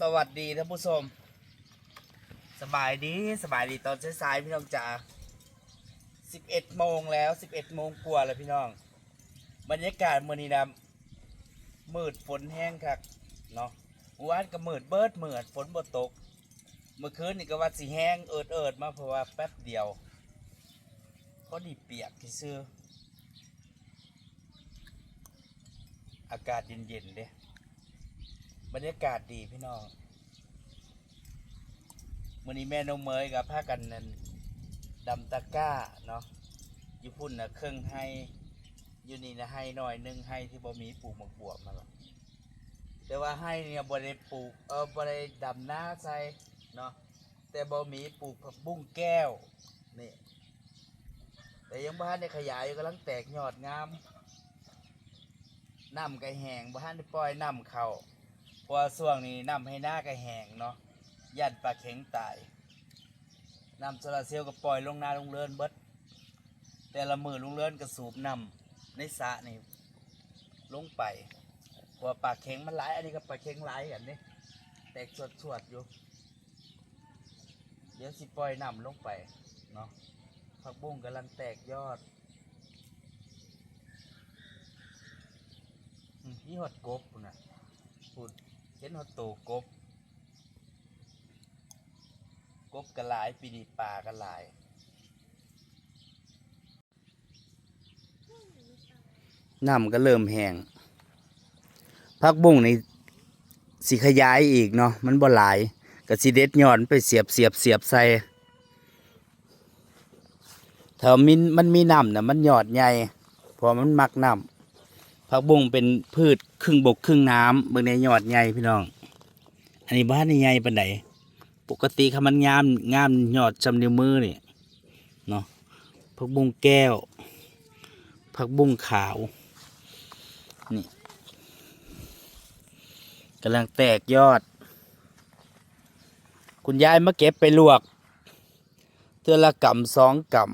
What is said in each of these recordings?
สวัสดีท่านผู้ชม สบายดีสบายดีตอนสายๆพี่น้องจ๋า11โมงแล้ว 11โมงกว่าแล้วพี่น้อง บรรยากาศมื้อนี้นะมืดฝนแห้งคักเนาะวานก็มืดเบิดมืดฝนบ่ตก เมื่อคืนนี่ก็ว่าสิแห้งเอิดเอิดมาเพราะว่าแป๊บเดียวพอดีเปียกที่ซื้ออากาศเย็นๆเด้ บรรยากาศดีพี่น้องวันนี้แม่นงเมยกับผ้ากันนันดำตะก้าเนาะอยู่พุ่นนะเครื่องให้อยู่นี่นะให้หน่อยนึงให้ที่บ่มีปลูกหมกบวบมาหรอกแต่ว่าให้เนี่ยบ่ได้ปลูกเออบ่ได้ดำหน้าใส่เนาะแต่บ่มีปลูกผักบุ้งแก้วนี่แต่ยังบ้านได้ขยายอยู่กำลังแตกยอดงามน้ำก็แหงบ้านได้ปล่อยน้ำเข้า เพราะว่าช่วงนี้น้ำให้หน้าก็แห้งเนาะยันปลาเข็งตายน้ำโซลาเซลล์ก็ปล่อยลงนาลงเรือนเบิดแต่ละมือลงเรือนก็สูบน้ำในสระนี่ลงไปเพราะว่าปลาเข็งมันหลายอันนี้ก็ปลาเข็งหลายกันนี่แตกสวดสวดอยู่ เดี๋ยวสิปล่อยน้ำลงไปเนาะผักบุ้งกำลังแตกยอดนี่หดกบพุ่นะพูด เห็นว่าโตกบ กบกระหลายปีนี้ปลากระหลายน้ำก็เริ่มแห้งพักบุ้งในสิขยายอีกเนาะมันบ่หลายก็สิเด็ดยอดไปเสียบเสียบเสียบใส่เถ้ามันมันมีน้ำนะมันยอดใหญ่เพราะมันมักน้ำผักบุ้งเป็นพืช ครึ่งบกครึ่งน้ำเบิ่งในยอดใหญ่พี่น้อง อันนี้บ้านนี่ใหญ่ปานใดปกติคำมันงามงามยอดจำนิ้วมือนี่เนาะผักบุ้งแก้วผักบุ้งขาวนี่กำลังแตกยอด คุณยายมาเก็บไปลวกเทือละกำสองกำ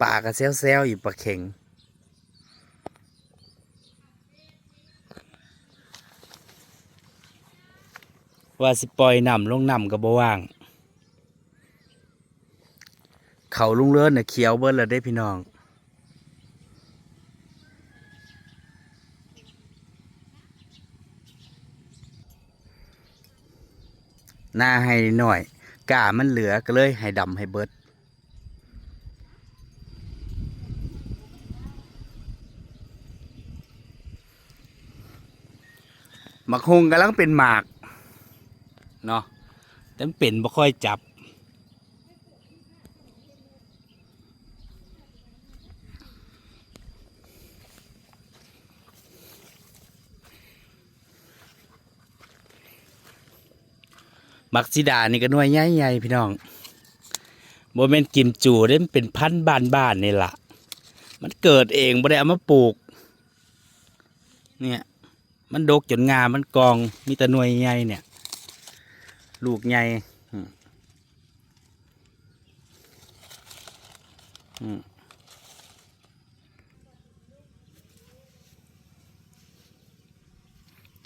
ปลากระเซลเซลอยู่ปลาเข็ง ว่าสิปล่อยนำลงนำกับบ่ว่างเขาลุงเลิศน่ะเขียวเบิ้แล้วได้พี่น้องหน้าให้หน่อยกามันเหลือก็เลยให้ดำให้เบิดหมักฮงกำลังเป็นหมาก เนาะแต่เป็นบ่ค่อยจับ มักสีดานี่ก็น่วยใหญ่ๆพี่น้องโมเมนกิมจูได้มันเป็นพันธุ์บ้านๆนี่ละมันเกิดเองบ่ได้เอามาปลูก เนี่ย มันดกจนงามันกองมีแต่หน่วยใหญ่เนี่ย ลูกใหญ่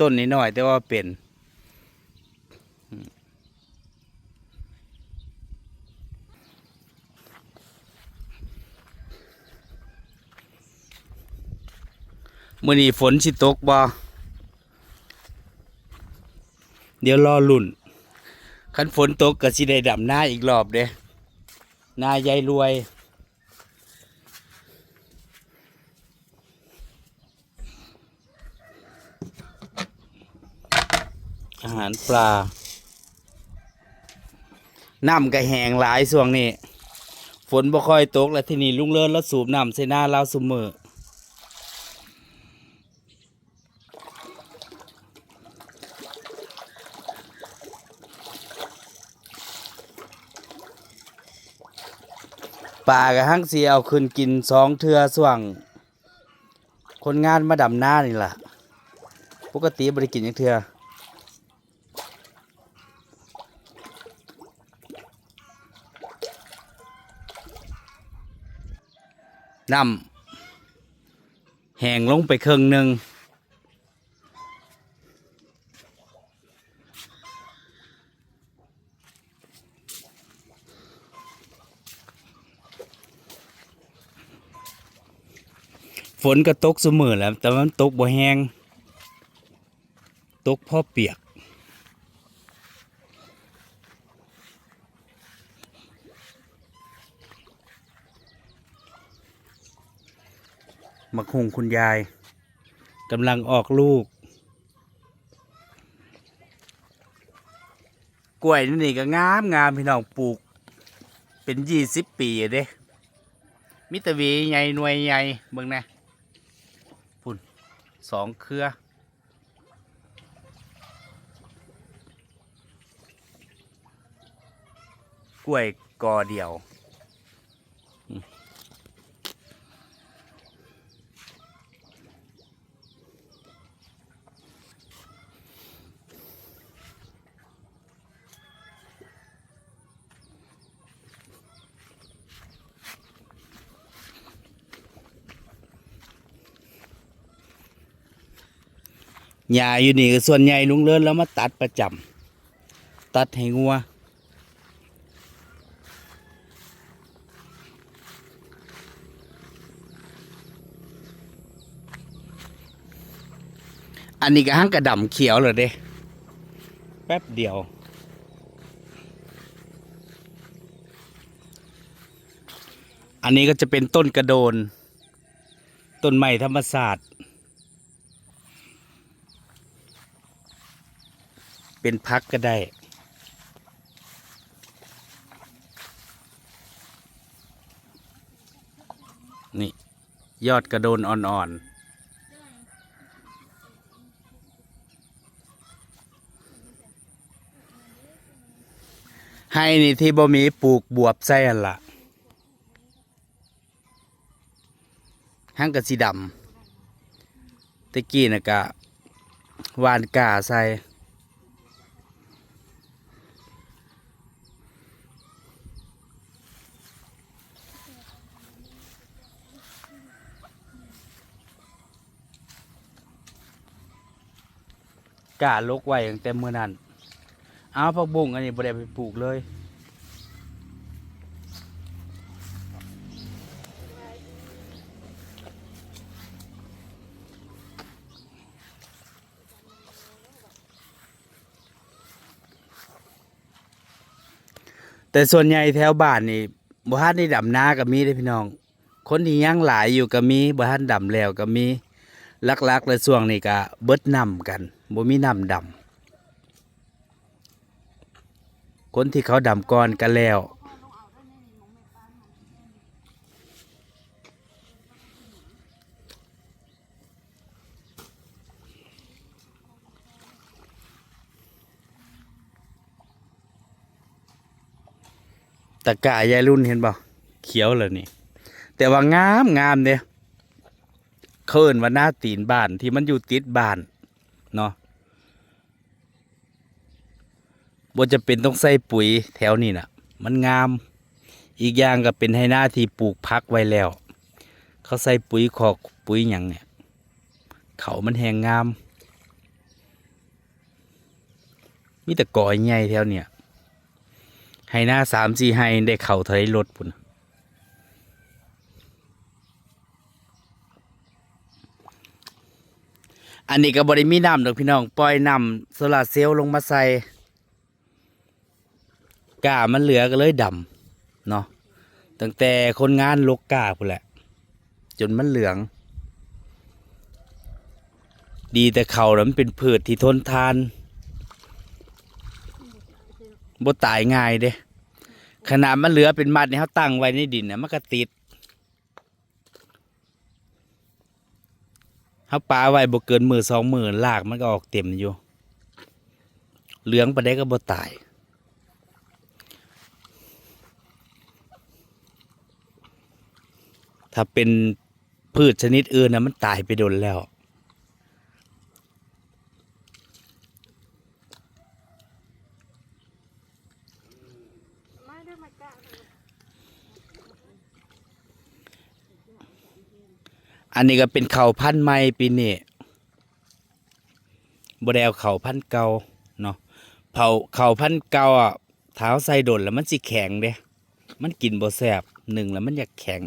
ต้นนี้หน่อยแต่ว่าเป็นมมื่อนี้ฝนสิตกบ่เดี๋ยวรอลุ่น คันฝนตกก็สิได้ดำหน้าอีกรอบเด้หน้ายายรวย อาหารปลา น้ำก็แหงหลายส่วงนี้ ฝนบ่ค่อยตกแล้วที่นี่ลุงเลิศแล้วสูบน้ำใส่หน้าเราวซุมือ ป่ากับห้างสีเอาขึ้นกินสองเทือส่วง คนงานมาดำหน้านี่ล่ะ ปกติบริกินย่างเทือน้ำแห้งลงไปครึ่งหนึ่ง ฝนก็ตกเสมอแหล้วแต่ว่ามันตกบ่แห้งตกพอเปียก มักคงคุณยายกำลังออกลูก กล้วยนี่นี่ก็งามงามพี่น้องปลูก เป็นยี่สิบปีอะเด้มิตรวีใหญ่หน่วยใหญ่เบิ่งนะพุ่น สองเครือกล้วยกอเดียว หญ้าอยู่นี่ส่วนใหญ่ลุงเลิศแล้วมาตัดประจำตัดให้งัวอันนี้ก็ห้างกระดำเขียวเลยเด้ แป๊บเดียว อันนี้ก็จะเป็นต้นกระโดน ต้นไม้ธรรมศาสตร์ เป็นพักก็ได้ นี่ ยอดกระโดนอ่อน ๆให้นี่ที่บ่มีปลูกบวบใส่อันละห้างกะสีดำตะกี้นะกะวานกาใส่ กาลกไว้ตั้งแต่เมื่อนั้นเอาผักบุ้งอันนี้บ่ได้ไปปลูกเลยแต่ส่วนใหญ่แถวบ้านนี่บ่ทันได้ดำนาก็มีเด้พี่น้อง คนที่ยังหลายอยู่ก็มีบ่ทันดำแล้วก็มี ลักๆเลยช่วงนี้ก็เบิดน้ำกันบ่มีน้ำดำคนที่เขาดำก่อนกันแล้วตะกายายรุ่นเห็นบ่เขียวเลยนี่ แต่ว่างามงามเนี่ย เคินว่าหน้าตีนบ้านที่มันอยู่ติดบ้านเนาะบ่จะเป็นต้องใส่ปุ๋ยแถวนี้น่ะ มันงาม อีกอย่างก็เป็นให้หน้าที่ปลูกพักไว้แล้ว เขาใส่ปุ๋ยขอกปุ๋ยหยังเนี่ย เขามันแหงงาม มีแต่ก่อยใหญ่แถวเนี่ย ให้หน้าสามสี่ให้ได้เข่าทะเลรถพุ่น อันนี้ก็บริมีน้ำดอกพี่น้องปล่อยน้ำโซลาร์เซลล์ลงมาใส่กามันเหลือก็เลยดำเนาะตั้งแต่คนงานลกกาพุ่นแหละ จนมันเหลือง ดีแต่เขาแล้วมันเป็นพืชที่ทนทานบ่ตายง่ายเด้ขนาดมันเหลือเป็นมัดนี่เขาตั้งไว้ในดินเนะมันก็ติด เขาปลาไว้บ่เกินมือสองมือลากมันก็ออกเต็มอยู่ เหลืองไปได้ก็บ่ตาย ถ้าเป็นพืชชนิดอื่นนะมันตายไปโดนแล้ว ไม่ได้มาจ้า อันนี้ก็เป็นเขาพันธุ์ใหม่ปีนี้บไดเอาเขาพันธุ์เก่าเนาะเผาเขาพันธุ์เก่าอะเท้าใส่ดนแล้วมันสิแข็งเด้ มันกินบ่แซบหนึ่งแล้วมันอยากแข็ง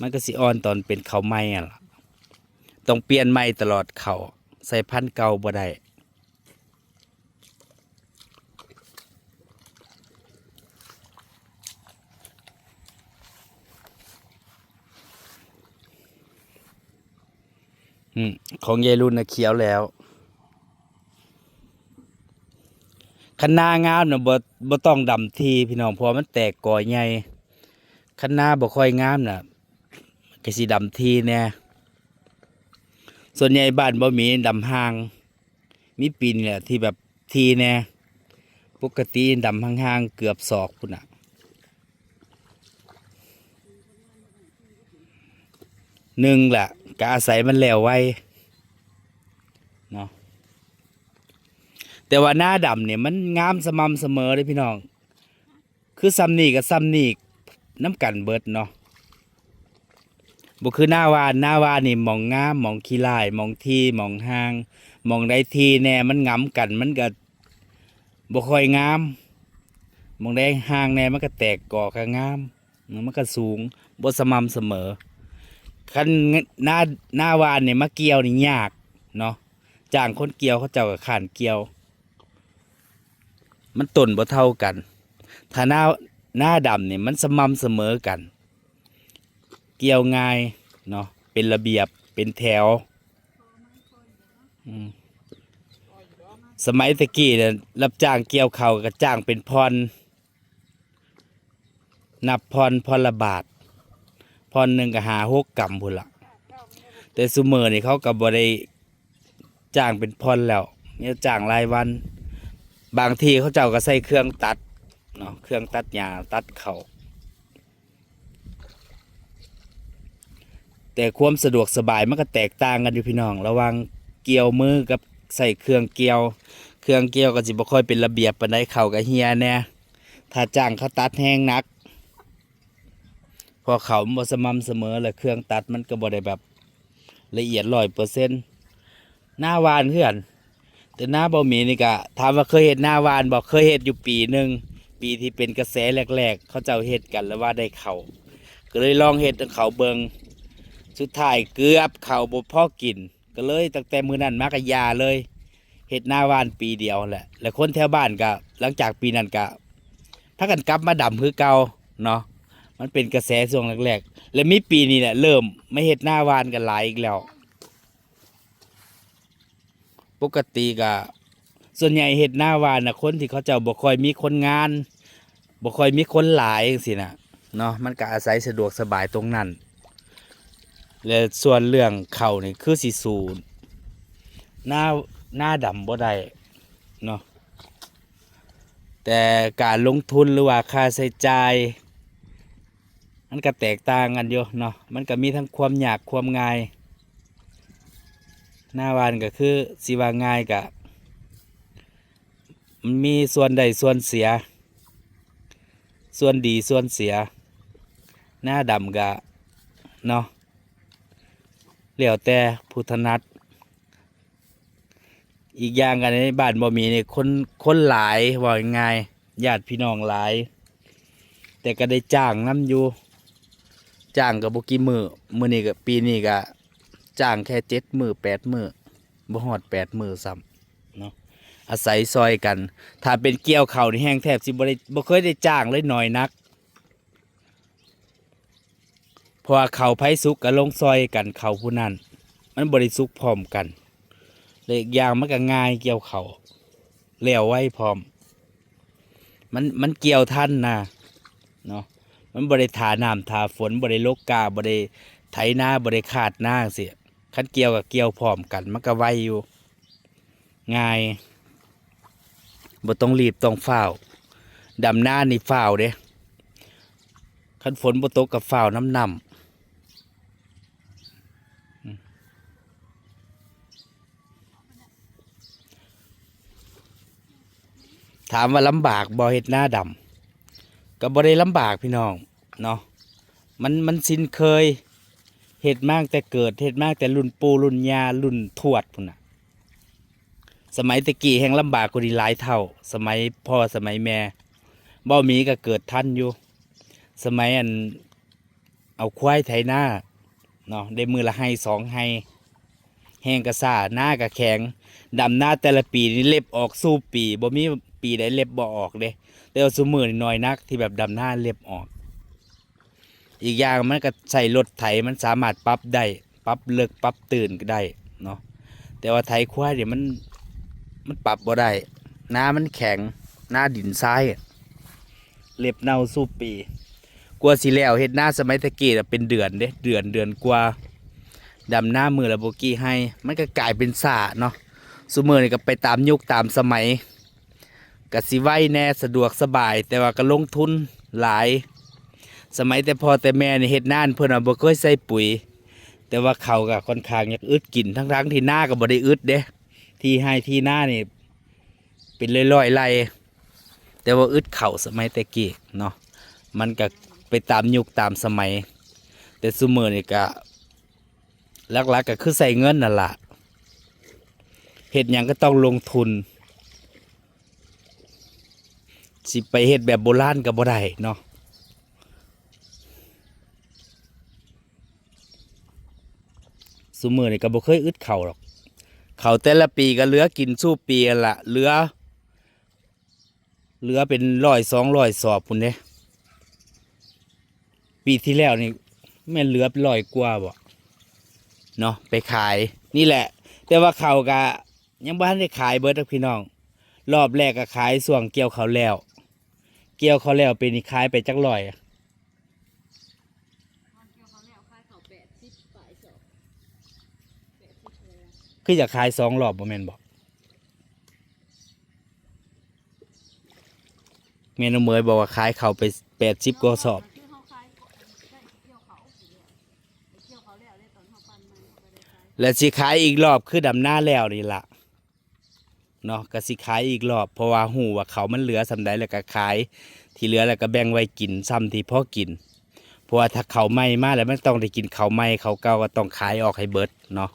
มันก็สิอ่อนตอนเป็นเขาใหม่อะล่ะต้องเปลี่ยนใหม่ตลอดเขาใส่พันธุ์เก่าบ่ได้ ของยายรุ่นนะเขียวแล้วคันนางามเนะบ่บ่ต้องดำทีพี่น้องพราะมันแตกก่อใหญ่คันนาบ่ค่อยงามน่ะก็สิดำทีแน่ส่วนใหญ่บ้านบ่มีดำห่าง มีปีนแหละที่แบบทีแน่ปกติดำห่างๆเกือบศอกพุ่นน่ะหนึ่งแหละ ก็อาศัยมันแล้วไว้เนาะแต่ว่าหน้าดำเนี่ยมันงามสม่ำเสมอเลยพี่น้อง คือซ้ำนี่กับซ้ำนี่น้ำกันเบิดเนาะบ่คือหน้าวานหน้าวานนี่มองงามมองขี้ลายมองที่มองห้างมองใดทีแน่มันงํกันมันก็บ่ค่อยงามมองใดห่างแน่มันก็แตกก่อก็งามมันก็สูงบ่สม่ำเสมอ คันหน้าหน้าวานเนี่ยมาเกี่ยวนี่ยากเนาะจ้างคนเกี่ยวเขาเจ้ากับขานเกี่ยว มันต้นบ่เท่ากัน ถ้าหน้าหน้าดำเนี่ยมันสม่ำเสมอกัน เกี่ยวง่ายเนาะเป็นระเบียบเป็นแถวสมัยตะกี้เนี่ยรับจ้างเกี่ยวเขาวกับจ้างเป็นพร นับพรพรละบาท พรหนึ่งก็หาหกกำพุ่นละแต่ซุเมอร์นี่เขาก็บ่ได้จ้างเป็นพรแล้วเนี่ยจ้างรายวัน บางทีเขาเจ้าก็ใส่เครื่องตัดเนาะเครื่องตัดหญ้าตัดเขาแต่ความสะดวกสบายมันก็แตกต่างกันอยู่พี่น้อง ระวังเกี่ยวมือกับใส่เครื่องเกี่ยว เครื่องเกี่ยวก็สิบ่ค่อยเป็นระเบียบปานใดเข่ากับเฮียแน่ถ้าจ้างเขาตัดแห้งนัก พอเขาบ่สม่ำเสมอแล้วเครื่องตัดมันก็บ่ได้แบบละเอียดร้อยเปอร์เซ็นต์หน้าวานเพื่อนแต่หน้าบ่มีนี่ก็ถามว่าเคยเห็นหน้าวานบอกเคยเห็นอยู่ปีหนึ่งปีที่เป็นกระแสแรก ๆ เขาเจ้าเห็ดกันแล้วว่าได้เขาก็เลยลองเห็ดเขาเบิงสุดท้ายเกือบเขาบ่พอกิน ก็เลยตั้งแต่มือนั้นมากยาเลยเห็ดหน้าวานปีเดียวแหละ แล้วคนแถวบ้านก็หลังจากปีนั้นก็ถ้ากันกลับมาดำคือเก่าเนาะ มันเป็นกระแสช่วงแรกๆ แล้วมีปีนี้เนี่ยเริ่มไม่เห็ดหน้าวานกันหลายอีกแล้ว ปกติก็ส่วนใหญ่เห็ดหน้าวานนะคนที่เขาเจ้าบ่คอยมีคนงานบ่คอยมีคนหลายสินะเนาะมันก็อาศัยสะดวกสบายตรงนั้น และส่วนเรื่องเข่านี่คือสิสูนหน้าหน้าดำบ่ได้เนาะแต่การลงทุนหรือว่าค่าใช้จ่าย มันก็แตกต่างกันอยู่เนาะมันก็มีทั้งความยากความง่าย หน้าวานก็คือสิว่าง่ายกะมันมีส่วนใดส่วนเสีย ส่วนดีส่วนเสีย หน้าดำกะเนาะเหลียวแต่พุทธนัดอีกอย่างกันในบ้านบ่มีนี่คนคนหลายว่าง่ายญาติพี่น้องหลาย แต่ก็ได้จ้างน้ำอยู่ จ้างกับบุกี่มือมือนี้กับปีนี้ก็จ้างแค่เจ็ดมือแปดมือบ่ฮอดแปดมือซ้ำเนาะอาศัยซอยกัน ถ้าเป็นเกี่ยวเข่านี่แห้งแทบสิบ่ได้บ่เคยได้จ้างเลยหน่อยนักเพราะว่าเขาไผ่สุกกับลงซอยกันเขาผู้นั้นมันบริสุกพร้อมกันเลยอีกย่างมันก็ง่ายเกี่ยวเข่าแล้วไว้พร้อม มันมันเกี่ยวท่านนะเนาะ มันบริถาน้ำทาฝนบริโลกกาบริไถนาบริขาดหน้าเสียคันเกี่ยวกับเกี่ยวพร้อมกันมันก็ไวอยู่ ง่ายบ่ต้องรีบต้องเฝ้าดำหน้านี่ฝ้าเด้คันฝนบ่ตกกับเฝ้าน้ำนำถามว่าลำบากบ่เฮ็ดหน้าดำ ก็บ่ได้ลำบากพี่น้องเนาะมันมันสินเคยเห็ดมากแต่เกิดเห็ดมากแต่รุ่นปูรุ่นยารุ่นทวดพุ่นน่ะสมัยตะกี้แห่งลำบากกว่าดีหลายเท่า สมัยพ่อสมัยแม่บ่มีก็เกิดทันอยู่ สมัยอันเอาควายไถหน้าเนาะได้มือละให้สองให้แห้งกระซ่าหน้ากระแข็งดำหน้าแต่ละปีนี่เล็บออกสู้ปีบ่มีปีใดเล็บบ่ออกเด้ แต่ว่าซุมือนี่น้อยนักที่แบบดำหน้าเล็บออก อีกอย่างมันก็ใส่รถไถมันสามารถปรับได้ปรับเลิกปรับตื่นก็ได้เนาะแต่ว่าไถควายเนี่ยมันมันปรับบ่ได้หน้ามันแข็งหน้าดินทรายเล็บเน่าสู้ปีกลัวสิแล้วเฮ็ดหน้าสมัยตะกี้เป็นเดือนเด้เดือนเดือนกว่าดำหน้ามือละโบกี้ให้ มันก็กลายเป็นสาเนาะซุมือนี่ก็ไปตามยุคตามสมัย กสิไว้แน่สะดวกสบาย แต่ว่าก็ลงทุนหลาย สมัยแต่พอแต่แม่นี่เฮ็ดนานเพิ่นน่ะบ่เคยใส่ปุ๋ย แต่ว่าเขาก็ค่อนข้างอยากอึดกินทั้งๆที่หน้าก็บ่ได้อึดเด้ที่ให้ที่หน้านี่เป็นร้อยๆไร่แต่ว่าอึดเข่าสมัยแต่กี้เนาะมันก็ไปตามยุคตามสมัย แต่ซุมื้อนี่ก็หลักๆก็คือใส่เงินนั่นล่ะเฮ็ดยังก็ต้องลงทุน สิไปเฮ็ดแบบโบราณก็บ่ได้เนาะสมือนี่ก็บ่เคยอึดเข่าหรอก เข่าแต่ละปีก็เหลือกินสู้ปีละเหลือเหลือเป็นร้อยสองร้อยสอบพุ่นเด้ปีที่แล้วนี่แม่เหลือเป็นร้อยกว่าบ่เนาะไปขายนี่แหละ แต่ว่าเข่ากะยังบ้านได้ขายเบิร์ดพี่น้อง รอบแรกก็ขายส่วงเกี่ยวเขาแล้ว เกี่ยวเขาแล้วเป็นนี่ขายไปจักร้อยเกี่ยวเขาแล้วค่ายเขาแปดสิบปลายสอยคืออยากขายสองรอบบ่แม่นบอกเมนูเมยบอกว่าขายเขาไปแปดสิบกว่าสอบคือเขาคายได้เกี่ยวเขาสิเนี่ยไปเกี่ยวเขาแล้วได้ตอนเขาปั้นมันเละสิขายอีกรอบคือดำหน้าแล้วนี่ละเนาะก็สิขายอีกรอบเพราะว่าหูว่าเขามันเหลือสำใดแล้วก็ขาย ที่เหลือแล้วก็แบ่งไว้กินซ้ำที่พ่อกิน เพราะว่าถ้าเขาไม้มาแล้วมันต้องได้กินเขาไม้เขาเก่าก็ต้องขายออกให้เบิดเนาะ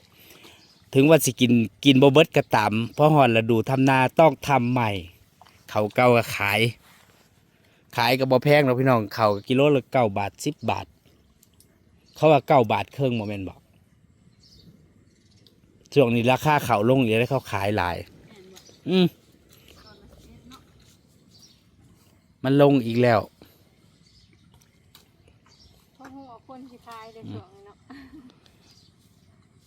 ถึงว่าสิกินกินบ่เบิดก็ตามเพราะหอนฤดูทำนาต้องทำใหม่ เขาเก่าก็ขาย ขายก็บ่แพงหรอกพี่น้องเขากกิโลละเก้าบาทสิบบาท เขาว่าเก้าบาทเครึ่องโมเมนบอกช่วงนี้ราคาเขาลงเดี๋ยวได้เขาขายหลาย อืม ตอนละสิบเอ็ดเนาะ มันลงอีกแล้วเพราะหัวคนสิคายได้ช่วงนี้เนาะ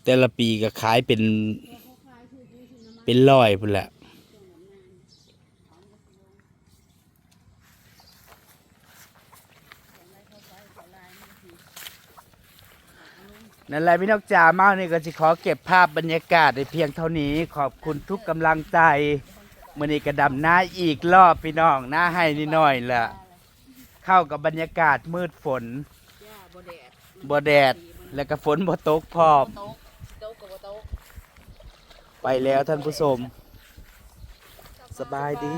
แต่ละปีก็ขายเป็นเดี๋ยวเขาคายคือยี่สิบน้ำมันเป็นร้อยพุ่นแหละช่วงนั้นนานเอามันก็สิลงส่วนไรเขาใช้ส่วนลายมันสินั่นแหละพี่นกจ่าเมานี่ก็จะขอเก็บภาพบรรยากาศในเพียงเท่านี้ขอบคุณทุกกำลังใจ มื่อนี้กระดำหน้าอีกรอบพี่น้องหน้าให้นิดหน่อยละเข้ากับบรรยากาศมืดฝนบ่แดดแล้วก็ฝนบ่ตกพร้อมโต๊ะโต๊ะกับไปแล้วท่านผู้ชม สบายดี